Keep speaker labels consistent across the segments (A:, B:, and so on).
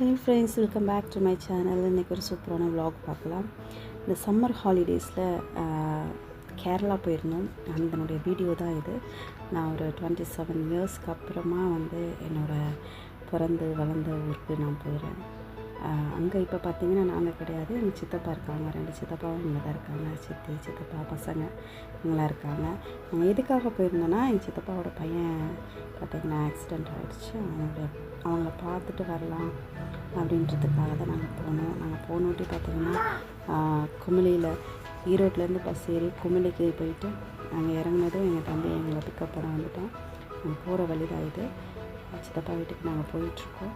A: Hello friends welcome back to my channel இன்றைக்கி ஒரு சூப்பரான விலாக் பார்க்கலாம். இந்த சம்மர் ஹாலிடேஸில் கேரளா போயிருந்தோம். அதனுடைய வீடியோ தான் இது. நான் ஒரு டுவெண்ட்டி செவன் இயர்ஸ்க்கு அப்புறமா வந்து என்னோடய பிறந்து வளர்ந்த ஊருக்கு நான் போகிறேன் அங்கே இப்போ பார்த்தீங்கன்னா நாங்கள் கிடையாது. எங்கள் சித்தப்பா இருக்காங்க. ரெண்டு சித்தப்பாவும் இங்கே தான் இருக்காங்க. சித்தி சித்தப்பா பசங்க இவங்களாம் இருக்காங்க. நாங்கள் எதுக்காக போயிருந்தோன்னா எங்கள் சித்தப்பாவோட பையன் பார்த்திங்கன்னா ஆக்சிடெண்ட் ஆகிடுச்சு அவனோட அவங்கள பார்த்துட்டு வரலாம் அப்படின்றதுக்காக தான் நாங்கள் போனோம். நாங்கள் போனோட்டி பார்த்திங்கன்னா குமிளியில் ஈரோட்லேருந்து பஸ் ஏறி குமிளிக்கு போயிட்டு நாங்கள் இறங்குனதும் எங்கள் தம்பி எங்களை பிக்கப் பண்ண வந்துட்டோம் நாங்கள் போகிற வழி தான் இது. சித்தப்பா வீட்டுக்கு நாங்கள் போயிட்டுருக்கோம்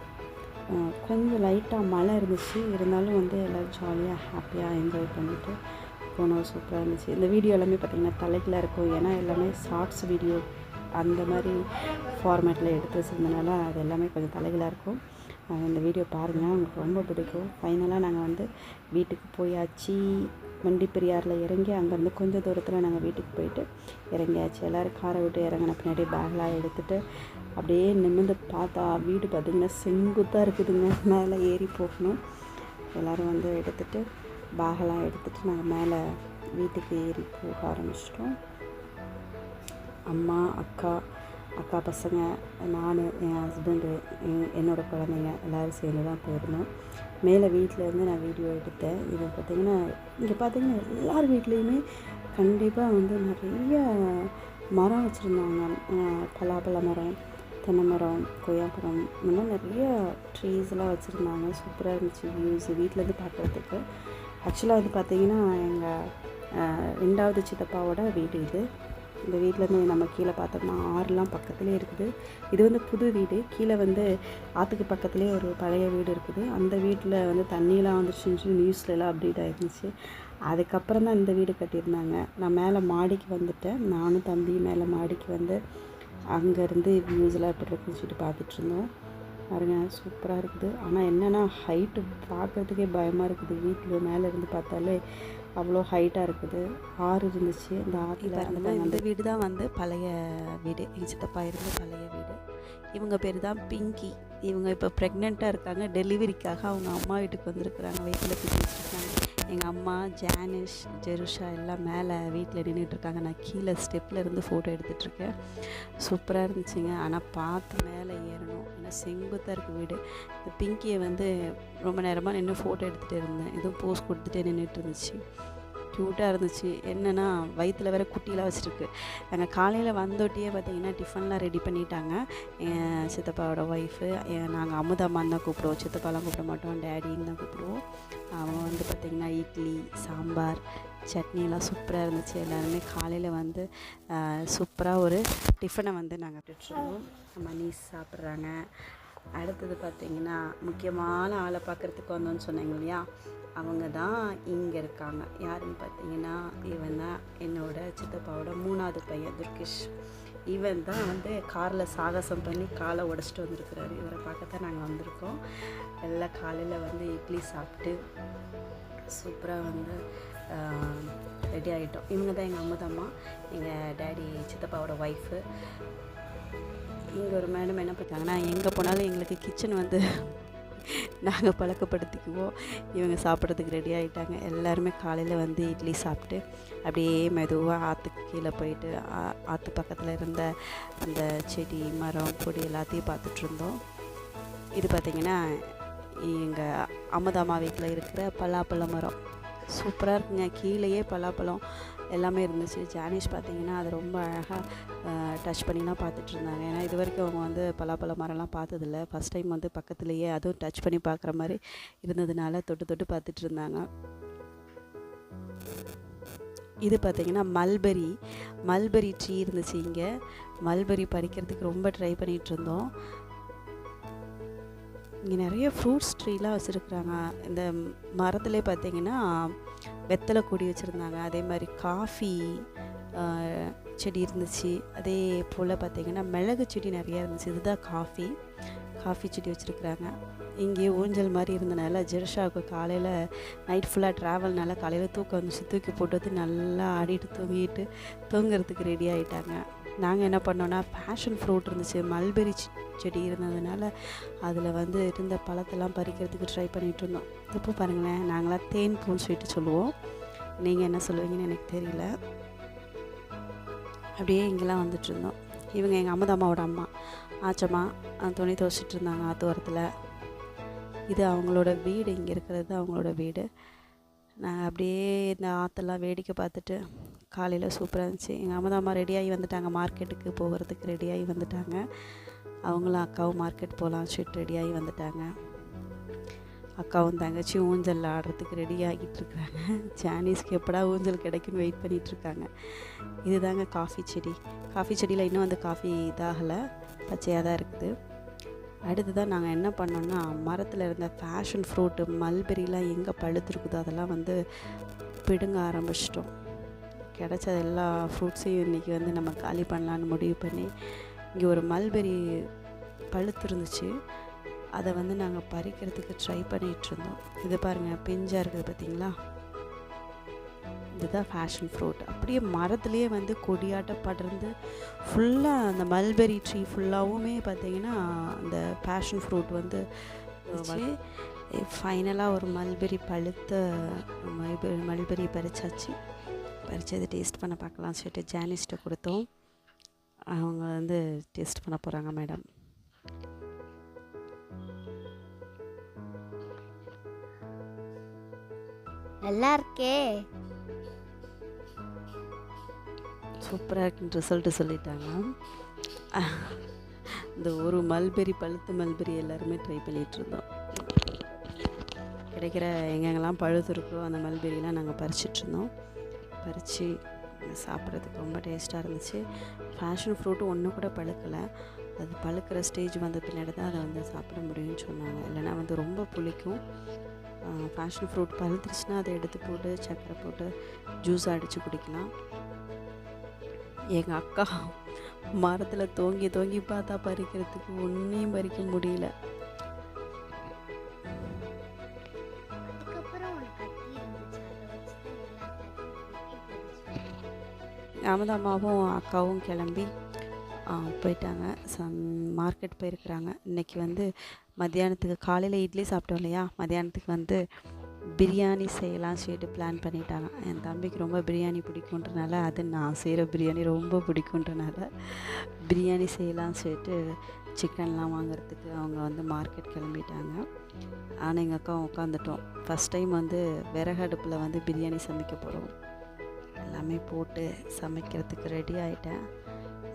A: கொஞ்சம் லைட்டாக மழை இருந்துச்சு. இருந்தாலும் வந்து எல்லோரும் ஜாலியாக ஹாப்பியாக என்ஜாய் பண்ணிவிட்டு போனோம். சூப்பராக இருந்துச்சு. இந்த வீடியோ எல்லாமே பார்த்திங்கன்னா தலைக்கில் இருக்கும். ஏன்னா எல்லாமே ஷார்ட்ஸ் வீடியோ அந்த மாதிரி ஃபார்மேட்டில் எடுத்து வச்சுருந்தனால அது எல்லாமே கொஞ்சம் தலைகளாக இருக்கும். இந்த வீடியோ பாருங்கள் உங்களுக்கு ரொம்ப பிடிக்கும். ஃபைனலாக நாங்கள் வந்து வீட்டுக்கு போயாச்சு. வண்டி பெரியாரில் இறங்கி அங்கேருந்து கொஞ்சம் தூரத்தில் நாங்கள் வீட்டுக்கு போயிட்டு இறங்கியாச்சு. எல்லோரும் காரை விட்டு இறங்கின பின்னாடி பேக்லாம் எடுத்துகிட்டு அப்படியே நிமிர்ந்து பார்த்தா வீடு பார்த்திங்கன்னா செங்குத்தாக இருக்குதுங்க. மேலே ஏறி போகணும். எல்லோரும் வந்து எடுத்துகிட்டு பேகெல்லாம் எடுத்துகிட்டு நாங்கள் மேலே வீட்டுக்கு ஏறி போக ஆரம்பிச்சிட்டோம். அம்மா அக்கா அக்கா பசங்க நான் என் ஹஸ்பண்டு என் என்னோடய குழந்தைங்க எல்லோரும் சேர்ந்து தான் போயிருந்தோம். மேலே வீட்டிலேருந்து நான் வீடியோ எடுத்தேன். இது பார்த்திங்கன்னா இங்கே பார்த்திங்கன்னா எல்லார் வீட்லேயுமே கண்டிப்பாக வந்து நிறைய மரம் வச்சுருந்தாங்க. பலாப்பழ மரம் தென்னை மரம் கொய்யாப்பழம் இந்த மாதிரி நிறைய ட்ரீஸ்லாம் வச்சுருந்தாங்க. சூப்பராக இருந்துச்சு வியூஸ் வீட்டிலேருந்து பார்க்குறதுக்கு. ஆக்சுவலாக வந்து பார்த்திங்கன்னா எங்கள் ரெண்டாவது சித்தப்பாவோட வீடு இது. இந்த வீட்டிலேருந்து நம்ம கீழே பார்த்தோம்னா ஆறுலாம் பக்கத்துலேயே இருக்குது. இது வந்து புது வீடு. கீழே வந்து ஆற்றுக்கு பக்கத்துலேயே ஒரு பழைய வீடு இருக்குது. அந்த வீட்டில் வந்து தண்ணியெலாம் வந்துருச்சுன்னு நியூஸ்லலாம் அப்டேட் ஆகிருந்துச்சு அதுக்கப்புறம் தான் இந்த வீடு கட்டியிருந்தாங்க. நான் மேலே மாடிக்கு வந்துட்டேன். நானும் தம்பி மேலே மாடிக்கு வந்து அங்கேருந்து வியூஸ்லாம் எப்படி இருக்குன்னு சொல்லிட்டு இருந்தோம் பாருங்க சூப்பராக இருக்குது. ஆனால் என்னென்னா ஹைட்டு பார்க்குறதுக்கே பயமாக இருக்குது. வீட்டில் மேலே இருந்து பார்த்தாலே அவ்வளோ ஹைட்டாக இருக்குது. ஆறு இருந்துச்சு. இந்த ஆற்றில்
B: பாருங்க இந்த வீடு தான் வந்து பழைய வீடு. எங்கள் சித்தப்பா இருந்த பழைய வீடு. இவங்க பேர் தான் பிங்கி. இவங்க இப்போ ப்ரெக்னெண்ட்டாக இருக்காங்க. டெலிவரிக்காக அவங்க அம்மா வீட்டுக்கு வந்திருக்கிறாங்க. வயிற்றில் தூக்கி வச்சுருக்காங்க எங்கள் அம்மா ஜானிஷ் ஜெருஷா எல்லாம் மேலே வீட்டில் நின்றுட்டுருக்காங்க நான் கீழே ஸ்டெப்பில் இருந்து ஃபோட்டோ எடுத்துகிட்ருக்கேன் சூப்பராக இருந்துச்சுங்க. ஆனால் பார்த்து மேலே ஏறணும். ஏன்னா செங்குத்தாக இருக்குது வீடு. இந்த பிங்கியை வந்து ரொம்ப நேரமாக நின்று ஃபோட்டோ எடுத்துகிட்டு இருந்தேன். எதுவும் போஸ் கொடுத்துட்டே நின்றுட்டு இருந்துச்சு க்யூட்டாக இருந்துச்சு. என்னென்னா வயிற்றில் வேறு குட்டிலாம் வச்சுருக்கு. நாங்கள் காலையில் வந்தோட்டியே பார்த்தீங்கன்னா டிஃபன்லாம் ரெடி பண்ணிட்டாங்க. என் சித்தப்பாவோட ஒய்ஃபு நாங்கள் அமுதம்மான்னு தான் கூப்பிடுவோம். சித்தப்பாலாம் கூப்பிட மாட்டோம். டேடின்னு தான் கூப்பிடுவோம். அவங்க வந்து பார்த்திங்கன்னா இட்லி சாம்பார் சட்னிலாம் சூப்பராக இருந்துச்சு. எல்லாருமே காலையில் வந்து சூப்பராக ஒரு டிஃபனை வந்து நாங்கள் பெற்றுருவோம். மணி சாப்பிட்றாங்க. அடுத்தது பார்த்திங்கன்னா முக்கியமான ஆளை பார்க்குறதுக்கு வந்தோன்னு சொன்னாங்க இல்லையா? அவங்க தான் இங்கே இருக்காங்க. யாருன்னு பார்த்தீங்கன்னா இவன் தான் என்னோட சித்தப்பாவோட மூணாவது பையன் துர்கிஷ். இவன் தான் வந்து காரில் சாகசம் பண்ணி காலை உடச்சிட்டு வந்திருக்கிறாரு. இவரை பார்க்கத்தான் நாங்கள் வந்திருக்கோம். எல்லாம் காலையில் வந்து இட்லி சாப்பிட்டு சூப்பராக வந்து ரெடி ஆகிட்டோம் இவங்க தான் எங்கள் அம்முதம்மா எங்கள் டேடி சித்தப்பாவோட ஒய்ஃபு இங்கே ஒரு மேடம் என்ன பண்ணாங்கன்னா எங்கே போனாலும் எங்களுக்கு கிச்சன் வந்து நாங்கள் பழக்கப்படுத்திக்குவோம். இவங்க சாப்பிட்றதுக்கு ரெடி ஆகிட்டாங்க எல்லாருமே காலையில் வந்து இட்லி சாப்பிட்டு அப்படியே மெதுவாக ஆற்றுக்கு கீழே போயிட்டு ஆ- ஆற்று பக்கத்தில் இருந்த அந்த செடி மரம் கொடி எல்லாத்தையும் பார்த்துட்ருந்தோம் இது பார்த்திங்கன்னா எங்கள் அமுதாமா வீட்டில் இருக்கிற பலாப்பழ மரம். சூப்பராக இருக்குங்க. கீழேயே பலாப்பழம் எல்லாமே இருந்துச்சு. ஜானிஷ் பார்த்தீங்கன்னா அது ரொம்ப அழகாக டச் பண்ணிலாம் பார்த்துட்டு இருந்தாங்க. ஏன்னா இது வரைக்கும் அவங்க வந்து பலாப்பழ மரம்லாம் பார்த்ததில்ல. ஃபஸ்ட் டைம் வந்து பக்கத்துலேயே அதுவும் டச் பண்ணி பார்க்குற மாதிரி இருந்ததுனால தொட்டு தொட்டு பார்த்துட்டு இருந்தாங்க. இது பார்த்திங்கன்னா மல்பெரி மல்பெரி ட்ரீ இருந்துச்சு இங்கே. மல்பெரி பறிக்கிறதுக்கு ரொம்ப ட்ரை பண்ணிகிட்டு இருந்தோம். இங்கே நிறைய ஃப்ரூட்ஸ் ட்ரீலாம் வச்சுருக்குறாங்க. இந்த மரத்துலேயே பார்த்தீங்கன்னா வெத்தலை கொடி வச்சுருந்தாங்க. அதே மாதிரி காஃபி செடி இருந்துச்சு. அதே போல் பார்த்தீங்கன்னா மிளகு செடி நிறையா இருந்துச்சு. இதுதான் காஃபி. காஃபி செடி வச்சுருக்குறாங்க. இங்கே ஊஞ்சல் மாதிரி இருந்தனால ஜெர்ஷாவுக்கு காலையில் நைட் ஃபுல்லாக ட்ராவல்னால காலையில் தூக்கம் வந்துச்சு. தூக்கி போட்டு நல்லா ஆடிட்டு தூங்கிட்டு தூங்குறதுக்கு ரெடி ஆகிட்டாங்க நாங்கள் என்ன பண்ணோன்னா பேஷன் ஃப்ரூட் இருந்துச்சு. மல்பெரி செடி இருந்ததுனால அதில் வந்து இருந்த பழத்தெல்லாம் பறிக்கிறதுக்கு ட்ரை பண்ணிகிட்டு இருந்தோம். இப்போ பாருங்களேன் நாங்களாம் தேன் பூன்னு சொல்லிட்டு சொல்லுவோம். நீங்கள் என்ன சொல்லுவீங்கன்னு எனக்கு தெரியல. அப்படியே இங்கெல்லாம் வந்துட்டு இருந்தோம். இவங்க எங்கள் அம்மதாம்மாவோட அம்மா. ஆச்சம்மா துணி துவைச்சிட்டு இருந்தாங்க ஆத்தோரத்தில் இது அவங்களோட வீடு இங்கே இருக்கிறது அவங்களோட வீடு. நாங்கள் அப்படியே இந்த ஆற்றெல்லாம் வேடிக்கை பார்த்துட்டு காலையில் சூப்பராக இருந்துச்சு. எங்கள் அம்மதாம்மா ரெடியாகி வந்துட்டாங்க. மார்க்கெட்டுக்கு போகிறதுக்கு ரெடியாகி வந்துட்டாங்க. அவங்களும் அக்காவும் மார்க்கெட் போகலாம் ஷிட் ரெடியாகி வந்துட்டாங்க. அக்காவும் தங்கச்சி ஊஞ்சல் ஆடுறதுக்கு ரெடி ஆகிட்டு இருக்கிறாங்க சானீஸ்க்கு எப்படா ஊஞ்சல் கிடைக்குன்னு வெயிட் பண்ணிகிட்ருக்காங்க இதுதாங்க காஃபி செடி. காஃபி செடியில் இன்னும் அந்த காஃபி இதாகலை. பச்சையாக தான் இருக்குது. அடுத்ததான் நாங்கள் என்ன பண்ணோன்னா மரத்தில் இருந்த ஃபேஷன் ஃப்ரூட்டு மல்பெரிலாம் எங்கே பழுத்துருக்குதோ அதெல்லாம் வந்து பிடுங்க ஆரம்பிச்சிட்டோம். கிடச்ச எல்லா ஃப்ரூட்ஸையும் இன்றைக்கி வந்து நம்ம காலி பண்ணலான்னு முடிவு பண்ணி இங்கே ஒரு மல்பெரி பழுத்து இருந்துச்சு அதை வந்து நாங்கள் பறிக்கிறதுக்கு ட்ரை பண்ணிகிட்ருந்தோம் இது பாருங்கள் பிஞ்சாக இருக்குது பார்த்தீங்களா இதுதான் ஃபேஷன் ஃப்ரூட் அப்படியே மரத்துலேயே வந்து கொடியாட்ட படர்ந்து ஃபுல்லாக அந்த மல்பெரி ட்ரீ ஃபுல்லாகவுமே பார்த்தீங்கன்னா அந்த பேஷன் ஃப்ரூட் வந்து வச்சு ஃபைனலாக ஒரு மல்பெரி பழுத்த மல்பெரி மல்பெரி பறிச்சாச்சு. பறிச்சதை டேஸ்ட் பண்ண பார்க்கலாம் சொல்லிட்டு ஜானிஸ்ட்டை கொடுத்தோம். அவங்க வந்து டேஸ்ட் பண்ண போகிறாங்க மேடம்
C: நல்லா இருக்கே.
B: சூப்பராக இருக்குன்னு ரிசல்ட்டு சொல்லிட்டாங்க. இந்த ஒரு மல்பெரி பழுத்த மல்பெரி எல்லாருமே ட்ரை பண்ணிகிட்டு இருந்தோம். கிடைக்கிற எங்கெங்கெல்லாம் பழுத்து இருக்கோ அந்த மல்பெரிலாம் நாங்கள் பறிச்சிட்ருந்தோம் பறித்து சாப்பிட்றதுக்கு ரொம்ப டேஸ்ட்டாக இருந்துச்சு. ஃபேஷன் ஃப்ரூட்டு ஒன்றும் கூட பழுக்கலை. அது பழுக்கிற ஸ்டேஜ் வந்த பின்னாடி தான் அதை வந்து சாப்பிட முடியும்னு சொன்னாங்க. இல்லைன்னா வந்து ரொம்ப புளிக்கும். ஃபேஷன் ஃப்ரூட் பழுத்துருச்சுன்னா அதை எடுத்து போட்டு சர்க்கரை போட்டு ஜூஸ் அடித்து குடிக்கலாம். எங்கள் அக்கா மரத்தில் தொங்கி தொங்கி பார்த்தா பறிக்கிறதுக்கு ஒன்றையும் பறிக்க முடியல. அமதாமாவும் அக்காவும் கிளம்பி போயிட்டாங்க. சம் மார்க்கெட் போயிருக்கிறாங்க. இன்றைக்கி வந்து மத்தியானத்துக்கு காலையில் இட்லி சாப்பிட்டோம் இல்லையா? மத்தியானத்துக்கு வந்து பிரியாணி செய்யலாம் சொல்லிட்டு பிளான் பண்ணிட்டாங்க. என் தம்பிக்கு ரொம்ப பிரியாணி பிடிக்குன்றனால அது நான் செய்கிற பிரியாணி ரொம்ப பிடிக்குன்றனால பிரியாணி செய்யலாம் சொல்லிட்டு சிக்கன்லாம் வாங்குறதுக்கு அவங்க வந்து மார்க்கெட் கிளம்பிட்டாங்க. ஆனால் எங்கள் அக்கா உட்காந்துட்டோம் ஃபஸ்ட் டைம் வந்து விறகு அடுப்பில் வந்து பிரியாணி சமைக்க போகிறோம் எல்லாமே போட்டு சமைக்கிறதுக்கு ரெடி ஆகிட்டேன்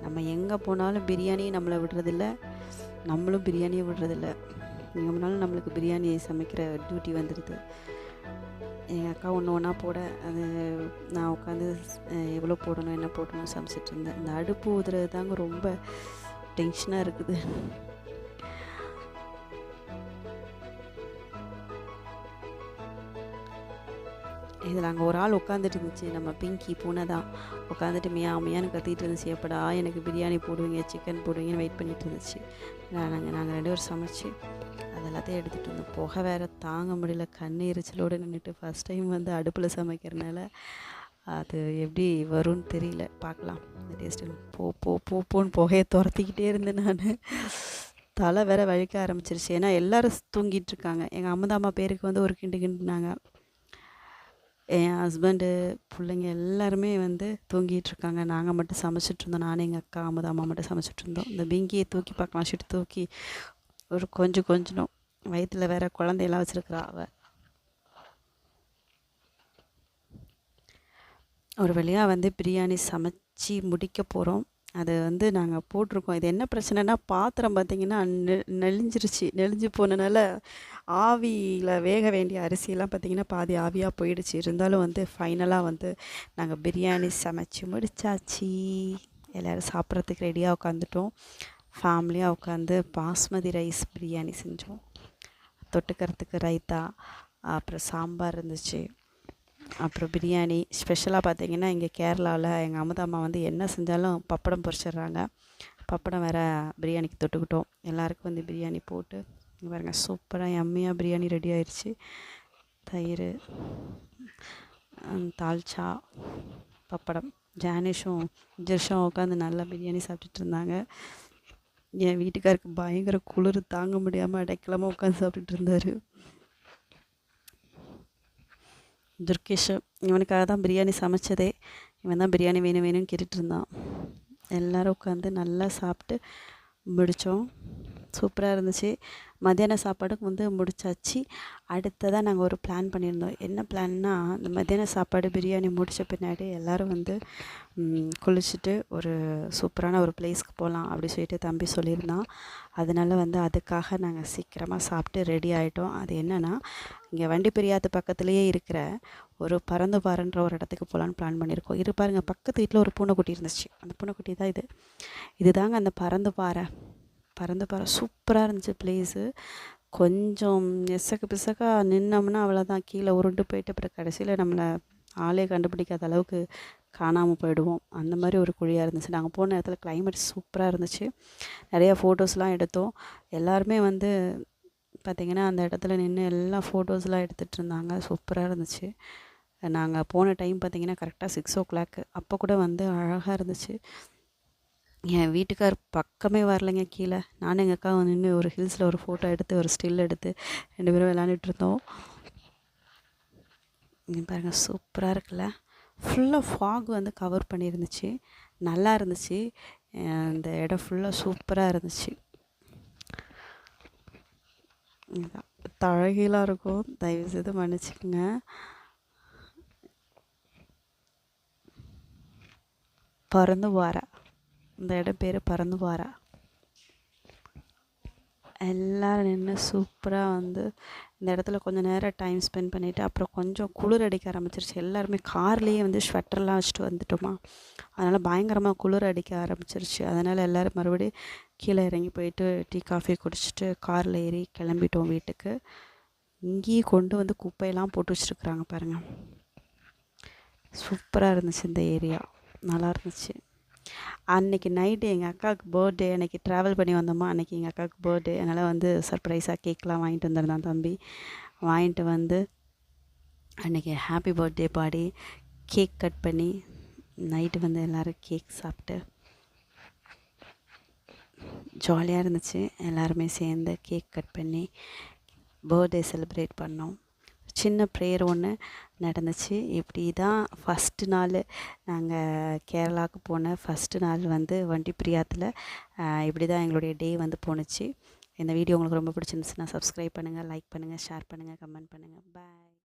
B: நம்ம எங்கே போனாலும் பிரியாணி நம்மளை விடுறதில்ல. நம்மளும் பிரியாணியை விடுறதில்ல. எங்கே போனாலும் நம்மளுக்கு பிரியாணி சமைக்கிற டியூட்டி வந்துடுது எங்கள் அக்கா ஒன்று ஒன்றா போட அது நான் உட்காந்து எவ்வளோ போடணும் என்ன போடணும் சமைச்சிட்டு இருந்தேன். இந்த அடுப்பு ஊதுறது தாங்க ரொம்ப டென்ஷனாக இருக்குது. இதில் அங்கே ஒரு ஆள் உட்காந்துட்டு இருந்துச்சு. நம்ம பிங்கி பூனை தான். உட்காந்துட்டு மியா மியான்னு கத்திட்டு இருந்துச்சு. எப்படா எனக்கு பிரியாணி போடுவீங்க சிக்கன் போடுவீங்கன்னு வெயிட் பண்ணிட்டு இருந்துச்சு. நாங்கள் நாங்கள் ரெண்டு பேரும் சமைச்சு அது எல்லாத்தையும் எடுத்துகிட்டு வந்தோம் புகை வேறு தாங்க முடியல. கண் எரிச்சலோடு நின்றுட்டு ஃபஸ்ட் டைம் வந்து அடுப்பில் சமைக்கிறனால அது எப்படி வரும்னு தெரியல. பார்க்கலாம். இந்த டேஸ்ட்டு போ போ போ போன்னு புகையை துரத்திக்கிட்டே இருந்தேன் நான். தலை வேற வழிக்க ஆரம்பிச்சிருச்சு. ஏன்னா எல்லோரும் தூங்கிட்டு இருக்காங்க. எங்கள் அம்மதாம்மா பேருக்கு வந்து ஒரு கிண்டு கிண்டுனாங்க. என் ஹஸ்பண்டு பிள்ளைங்க எல்லாருமே வந்து தூங்கிட்டு இருக்காங்க. நாங்கள் மட்டும் சமைச்சிட்டு இருந்தோம். நானும் எங்கள் அக்கா அம்மதாம்மா மட்டும் சமைச்சிட்டு இருந்தோம். இந்த பிங்கியை தூக்கி பார்க்கலாம். ஷிட்டு தூக்கி ஒரு கொஞ்சம் கொஞ்சம் வயிற்றில் வேற குழந்தையெல்லாம் வச்சுருக்குறா அவ. ஒரு வழியாக வந்து பிரியாணி சமைச்சு முடிக்க போகிறோம் அது வந்து நாங்கள் போட்டிருக்கோம். இது என்ன பிரச்சனைனா பாத்திரம் பார்த்திங்கன்னா நெ நெளிஞ்சிருச்சு. நெளிஞ்சு போனனால ஆவியில் வேக வேண்டிய அரிசியெல்லாம் பார்த்திங்கன்னா பாதி ஆவியாக போயிடுச்சு. இருந்தாலும் வந்து ஃபைனலாக வந்து நாங்கள் பிரியாணி சமைச்சு முடிச்சாச்சு. எல்லோரும் சாப்பிட்றதுக்கு ரெடியாக உட்காந்துட்டோம் ஃபேமிலியாக உட்காந்து பாஸ்மதி ரைஸ் பிரியாணி செஞ்சோம். தொட்டுக்கிறதுக்கு ரைத்தா அப்புறம் சாம்பார் இருந்துச்சு. அப்புறம் பிரியாணி. ஸ்பெஷலாக பார்த்திங்கன்னா இங்கே கேரளாவில் எங்கள் அமுதாம்மா வந்து என்ன செஞ்சாலும் பப்படம் பொரிச்சிடுறாங்க. பப்படம் வேறு பிரியாணிக்கு தொட்டுக்கிட்டோம். எல்லாருக்கும் வந்து பிரியாணி போட்டு இங்கே சூப்பராக எம்மையாக பிரியாணி ரெடி ஆயிடுச்சு தயிர் தால்ச்சா பப்படம். ஜானிஷும் ஜெர்ஷும் உட்காந்து நல்லா பிரியாணி சாப்பிட்டுட்டு இருந்தாங்க. என் வீட்டுக்காருக்கு பயங்கர குளிர் தாங்க முடியாமல் அடைக்கலாமல் உட்காந்து சாப்பிட்டுட்டு இருந்தார். துர்கேஷ் இவனுக்காக தான் பிரியாணி சமைச்சதே. இவன் தான் பிரியாணி வேணும் வேணும்னு கேட்டுட்டு இருந்தான். எல்லோரும் உட்காந்து நல்லா சாப்பிட்டு முடித்தோம் சூப்பராக இருந்துச்சு. மத்தியான சாப்பாடுக்கு வந்து முடிச்சாச்சு. அடுத்ததாக நாங்கள் ஒரு பிளான் பண்ணியிருந்தோம். என்ன பிளான்னா இந்த மத்தியான சாப்பாடு பிரியாணி முடித்த பின்னாடி எல்லோரும் வந்து குளிச்சுட்டு ஒரு சூப்பரான ஒரு பிளேஸ்க்கு போகலாம் அப்படி சொல்லிட்டு தம்பி சொல்லியிருந்தான். அதனால வந்து அதுக்காக நாங்கள் சீக்கிரமாக சாப்பிட்டு ரெடி ஆகிட்டோம் அது என்னென்னா இங்கே வண்டி பெரியாத்து பக்கத்துலேயே இருக்கிற ஒரு பறந்து பாருன்ற ஒரு இடத்துக்கு போகலான்னு பிளான் பண்ணியிருக்கோம். இரு பாருங்கள் பக்கத்து வீட்டில் ஒரு பூனைக்குட்டி இருந்துச்சு. அந்த பூனைக்குட்டி தான் இது. இதுதாங்க அந்த பறந்து பாறை. பறந்து பற சூப்பராக இருந்துச்சு ப்ளேஸு கொஞ்சம் எசக்கு பிசக்கா நின்னோம்னா அவ்வளோதான் கீழே உருண்டு போயிட்டு அப்புறம் கடைசியில் நம்மளை ஆளே கண்டுபிடிக்காத அளவுக்கு காணாமல் போயிடுவோம். அந்த மாதிரி ஒரு குழியாக இருந்துச்சு. நாங்கள் போன இடத்துல கிளைமேட் சூப்பராக இருந்துச்சு. நிறையா ஃபோட்டோஸ்லாம் எடுத்தோம். எல்லாருமே வந்து பார்த்திங்கன்னா அந்த இடத்துல நின்று எல்லா ஃபோட்டோஸ்லாம் எடுத்துகிட்டு இருந்தாங்க. சூப்பராக இருந்துச்சு. நாங்கள் போன டைம் பார்த்திங்கன்னா கரெக்டாக சிக்ஸ் ஓ கிளாக்கு அப்போ கூட வந்து அழகாக இருந்துச்சு. என் வீட்டுக்கார் பக்கமே வரலைங்க கீழே. நானும் எங்கள் அக்கா நின்று ஒரு ஹில்ஸில் ஒரு ஃபோட்டோ எடுத்து ஒரு ஸ்டில் எடுத்து ரெண்டு பேரும் விளாண்டுட்டுருந்தோம் பாருங்கள் சூப்பராக இருக்குல்ல. ஃபுல்லாக ஃபாக் வந்து கவர் பண்ணியிருந்துச்சு. நல்லா இருந்துச்சு. அந்த இந்த இடம் ஃபுல்லாக சூப்பராக இருந்துச்சு. இதுதான். தழகீழாக இருக்கும். தயவுசெய்து மன்னிச்சுக்கோங்க. பறந்து வரேன். இந்த இடம் பேர் பறந்து வாரா எல்லோரும் நின்று சூப்பராக வந்து இந்த இடத்துல கொஞ்சம் நேரம் டைம் ஸ்பெண்ட் பண்ணிவிட்டு அப்புறம் கொஞ்சம் குளிர் அடிக்க ஆரம்பிச்சிருச்சு. எல்லாருமே கார்லேயே வந்து ஸ்வெட்டர்லாம் வச்சுட்டு வந்துட்டோமா. அதனால் பயங்கரமாக குளிர் அடிக்க ஆரம்பிச்சிருச்சு. அதனால் எல்லோரும் மறுபடியும் கீழே இறங்கி போயிட்டு டீ காஃபி குடிச்சிட்டு காரில் ஏறி கிளம்பிட்டோம் வீட்டுக்கு. இங்கேயே கொண்டு வந்து குப்பையெல்லாம் போட்டு வச்சுருக்குறாங்க பாருங்கள் சூப்பராக இருந்துச்சு இந்த ஏரியா நல்லா இருந்துச்சு. அன்னைக்கு நைட்டு எங்கள் அக்காவுக்கு பர்த்டே அன்றைக்கி ட்ராவல் பண்ணி வந்தோமா அன்னைக்கு எங்கள் அக்காவுக்கு பர்த்டே அதனால் வந்து சர்ப்ரைஸாக கேக்லாம் வாங்கிட்டு வந்திருந்தான் தம்பி. வாங்கிட்டு வந்து அன்றைக்கி ஹாப்பி பர்த்டே பாடி கேக் கட் பண்ணி நைட்டு வந்து எல்லோரும் கேக் சாப்பிட்டு ஜாலியாக இருந்துச்சு. எல்லாருமே சேர்ந்து கேக் கட் பண்ணி பர்த்டே செலிப்ரேட் பண்ணோம். சின்ன ப்ரேயர் ஒன்று நடந்துச்சு. இப்படி தான் ஃபஸ்ட்டு நாள் நாங்கள் கேரளாவுக்கு போன ஃபஸ்ட்டு நாள் வந்து வண்டி பிரியாத்தில் இப்படி தான் எங்களுடைய டே வந்து போணுச்சு. இந்த வீடியோ உங்களுக்கு ரொம்ப பிடிச்சிருந்துச்சுன்னா சப்ஸ்கிரைப் பண்ணுங்கள் லைக் பண்ணுங்கள் ஷேர் பண்ணுங்கள் கமெண்ட் பண்ணுங்கள் பாய்